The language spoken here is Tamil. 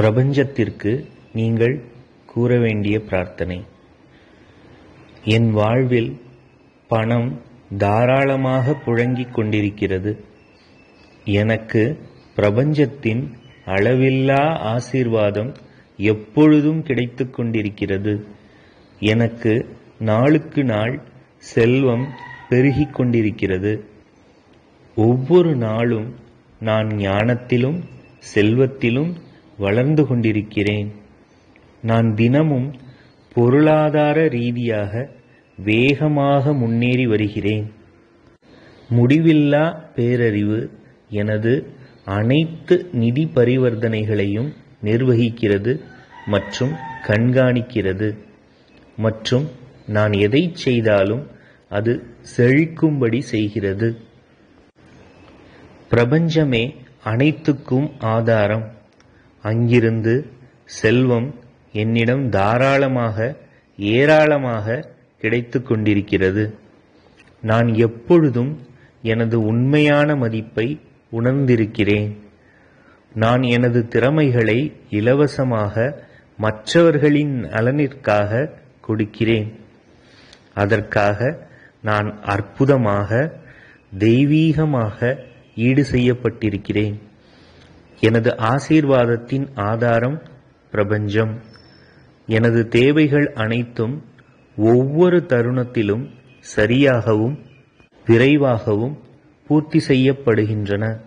பிரபஞ்சத்திற்கு நீங்கள் கூற வேண்டிய பிரார்த்தனை. என் வாழ்வில் பணம் தாராளமாக புழங்கிக் கொண்டிருக்கிறது. எனக்கு பிரபஞ்சத்தின் அளவில்லா ஆசீர்வாதம் எப்பொழுதும் கிடைத்துக் கொண்டிருக்கிறது. எனக்கு நாளுக்கு நாள் செல்வம் பெருகிக் கொண்டிருக்கிறது. ஒவ்வொரு நாளும் நான் ஞானத்திலும் செல்வத்திலும் வளர்ந்து கொண்டிருக்கிறேன். நான் தினமும் பொருளாதார ரீதியாக வேகமாக முன்னேறி வருகிறேன். முடிவில்லா பேரறிவு எனது அனைத்து நிதி பரிவர்த்தனைகளையும் நிர்வகிக்கிறது மற்றும் கண்காணிக்கிறது. மற்றும் நான் எதை செய்தாலும் அது செழிக்கும்படி செய்கிறது. பிரபஞ்சமே அனைத்துக்கும் ஆதாரம். அங்கிருந்து செல்வம் என்னிடம் தாராளமாக ஏராளமாக கிடைத்து கொண்டிருக்கிறது. நான் எப்பொழுதும் எனது உண்மையான மதிப்பை உணர்ந்திருக்கிறேன். நான் எனது திறமைகளை இலவசமாக மற்றவர்களின் நலனிற்காக கொடுக்கிறேன். அதற்காக நான் அற்புதமாக தெய்வீகமாக ஈடு செய்யப்பட்டிருக்கிறேன். எனது ஆசீர்வாதத்தின் ஆதாரம் பிரபஞ்சம். எனது தேவைகள் அனைத்தும் ஒவ்வொரு தருணத்திலும் சரியாகவும் விரைவாகவும் பூர்த்தி செய்யப்படுகின்றன.